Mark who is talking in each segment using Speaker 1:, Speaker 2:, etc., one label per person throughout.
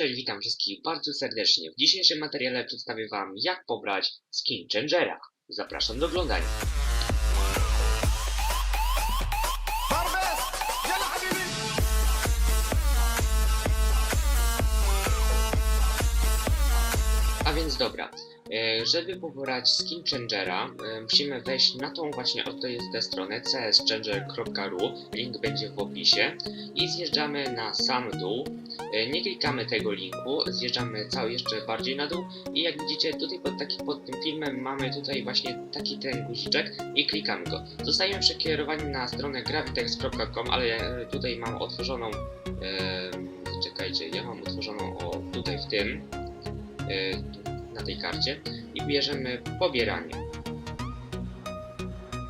Speaker 1: Cześć, witam wszystkich bardzo serdecznie. W dzisiejszym materiale przedstawię Wam, jak pobrać skin changera. Zapraszam do oglądania. A więc dobra, żeby pobrać skin Changera, e, musimy wejść na tą właśnie, oto jest tę stronę cschanger.ru, link będzie w opisie i zjeżdżamy na sam dół. E, Nie klikamy tego linku, zjeżdżamy cały jeszcze bardziej na dół i jak widzicie tutaj pod, taki, pod tym filmem mamy tutaj właśnie taki ten guziczek i klikamy go. Zostajemy przekierowani na stronę gravitex.com, ale e, tutaj mam otworzoną, e, czekajcie, ja mam otworzoną o tutaj w tym, e, na tej karcie i bierzemy pobieranie.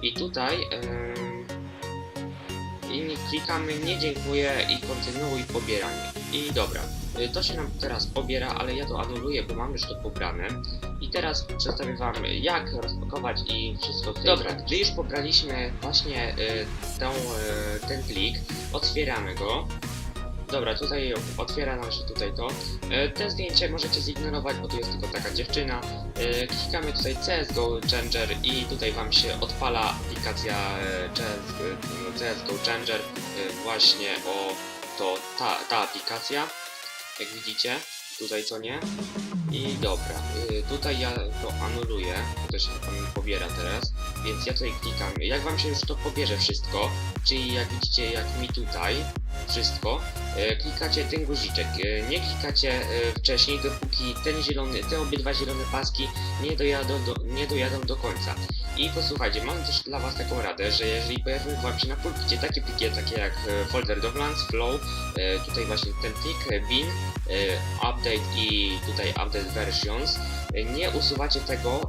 Speaker 1: I tutaj em, i klikamy nie dziękuję i kontynuuj pobieranie. I dobra, y, to się nam teraz pobiera, ale ja to anuluję, bo mam już to pobrane. I teraz przedstawię wam jak rozpakować i wszystko tej Dobra, gdy już pobraliśmy właśnie y, tą, y, ten plik, otwieramy go. Dobra, tutaj otwiera nam się tutaj to. E, Te zdjęcie możecie zignorować, bo tu jest tylko taka dziewczyna. E, Klikamy tutaj CSGO Changer i tutaj Wam się odpala aplikacja e, CS, CSGO Changer. Właśnie o to ta, ta aplikacja. Jak widzicie, tutaj co nie. I dobra, tutaj ja to anuluję, to się tam pobiera teraz, więc ja tutaj klikam. Jak Wam się już to pobierze wszystko, czyli jak widzicie, jak mi tutaj wszystko, klikacie ten guziczek. E, Nie klikacie e, wcześniej, dopóki ten zielony, te obydwa zielone paski nie dojadą do, nie dojadą do końca. I posłuchajcie, mam też dla Was taką radę, że jeżeli pojawią Wam się na pulpicie takie pliki, takie jak e, folder Doglance, Flow, e, tutaj właśnie ten plik, e, bin, e, update i tutaj update versions, e, nie usuwacie tego, e,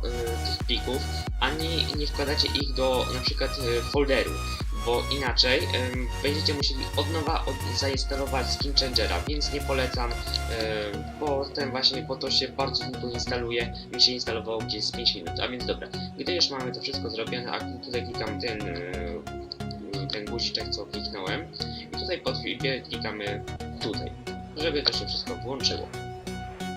Speaker 1: tych plików, ani nie wkładacie ich do na przykład e, folderu bo inaczej em, będziecie musieli od nowa od, zainstalować Skin Changera, więc nie polecam, em, bo ten właśnie, bo to się bardzo długo instaluje, mi się instalowało gdzieś z 5 minut, a więc dobra, gdy już mamy to wszystko zrobione, a tutaj klikam ten, e, ten guziczek, co kliknąłem, i tutaj pod chwilę klikamy tutaj, żeby to się wszystko włączyło.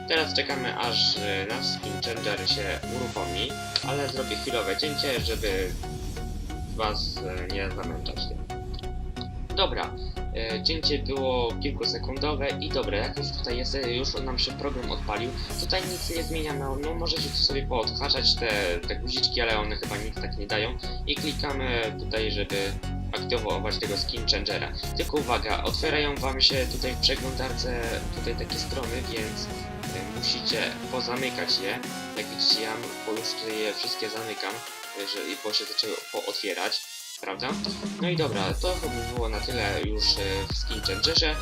Speaker 1: Teraz czekamy aż e, nasz Skin Changer się uruchomi, ale zrobię chwilowe cięcie, żeby was e, nie zamęczać. Dobra, e, cięcie było kilkusekundowe i dobra, jak już tutaj jest, e, już nam się program odpalił, tutaj nic nie zmienia, no, no możecie tu sobie poodhaczać te, te guziczki, ale one chyba nic tak nie dają i klikamy tutaj, żeby aktywować tego skin changera. Tylko uwaga, otwierają wam się tutaj w przeglądarce tutaj takie strony, więc musicie pozamykać je. Jak widzicie, ja bo już tutaj je wszystkie zamykam, e, że, bo się zaczęły pootwierać, prawda? No i dobra, to by było na tyle już e, w Skin Changerze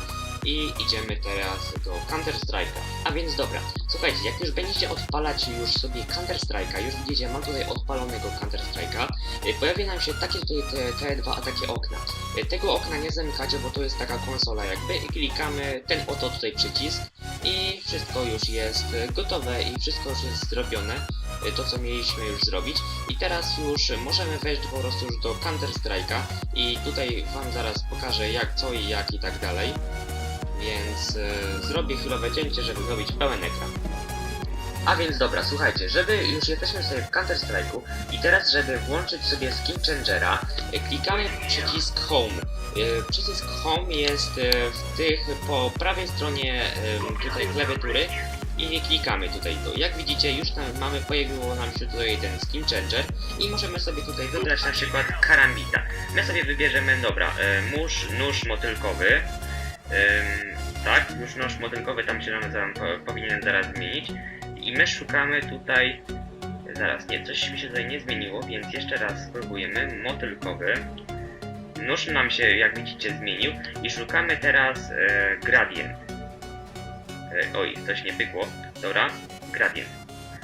Speaker 1: i idziemy teraz do Counter Strike'a. A więc dobra, słuchajcie, jak już będziecie odpalać już sobie Counter Strike'a, już widzicie, mam tutaj odpalonego Counter Strike'a, pojawi nam się takie tutaj te, te dwa takie okna. Tego okna nie zamykacie, bo to jest taka konsola jakby i klikamy ten oto tutaj przycisk i wszystko już jest gotowe i wszystko już jest zrobione, to co mieliśmy już zrobić. I teraz już możemy wejść po prostu już do Counter Strike'a i tutaj wam zaraz pokażę jak, co i jak i tak dalej. Więc e, zrobię chwilowe cięcie, żeby zrobić pełen ekran. A więc dobra, słuchajcie, żeby już jesteśmy sobie w Counter Strike'u i teraz, żeby włączyć sobie Skin Changera, e, klikamy przycisk Home. E, Przycisk Home jest e, w tych po prawej stronie tutaj klawiatury i klikamy tutaj to. Jak widzicie, już tam mamy, pojawiło nam się tutaj ten Skin Changer i możemy sobie tutaj wybrać na przykład karambita. My sobie wybierzemy, dobra, e, nóż, motylkowy. Tak, już nóż motylkowy tam się nam powinien zaraz zmienić. I my szukamy tutaj. Zaraz, nie, coś mi się tutaj nie zmieniło, więc jeszcze raz spróbujemy. Motylkowy. Nóż nam się, jak widzicie, zmienił. I szukamy teraz e, gradient. E, oj, coś nie pykło. Dobra, gradient.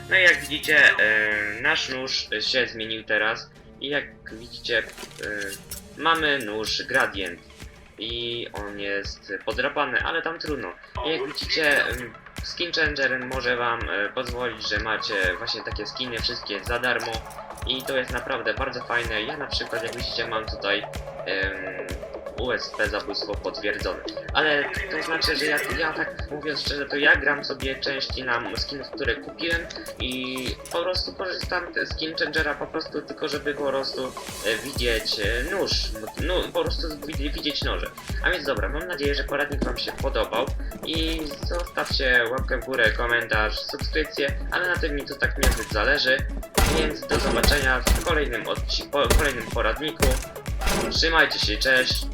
Speaker 1: No i jak widzicie, e, nasz nóż się zmienił teraz. I jak widzicie, e, mamy nóż gradient i on jest podrapany, ale tam trudno. Jak widzicie, Skin Changer może wam e, pozwolić, że macie właśnie takie skiny wszystkie za darmo i to jest naprawdę bardzo fajne. Ja na przykład, jak widzicie, mam tutaj em, USP zabójstwo potwierdzone. Ale to znaczy, że ja, ja tak mówiąc szczerze, to ja gram sobie części na skinów, które kupiłem i po prostu korzystam z Skin Changera po prostu tylko, żeby po prostu e, widzieć e, nóż, no, po prostu wi- widzieć noże. A więc dobra, mam nadzieję, że poradnik Wam się podobał i zostawcie łapkę w górę, komentarz, subskrypcję, ale na tym mi to tak niezbyt zależy, więc do zobaczenia w kolejnym odcinku, po, kolejnym poradniku. Trzymajcie się, cześć,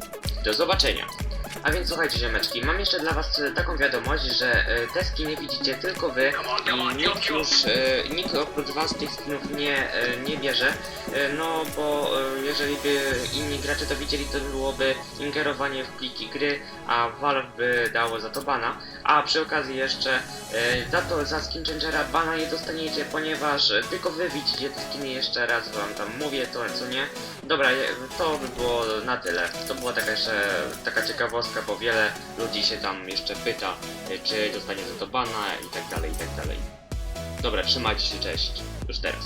Speaker 1: do zobaczenia. A więc słuchajcie ziomeczki, mam jeszcze dla was taką wiadomość, że e, te skiny widzicie tylko wy i nikt już, e, nikt oprócz was tych skinów nie, e, nie bierze, e, no bo jeżeli by inni gracze to widzieli, to byłoby ingerowanie w pliki gry, a Valve by dało za to bana, a przy okazji jeszcze za to, za skin changera bana nie dostaniecie, ponieważ tylko wy widzicie te skiny jeszcze raz wam tam mówię to, co nie. Dobra, to by było na tyle. To była taka jeszcze taka ciekawostka, bo wiele ludzi się tam jeszcze pyta, e, czy dostanie za to bana i tak dalej, i tak dalej. Dobra, trzymajcie się, cześć. Już teraz.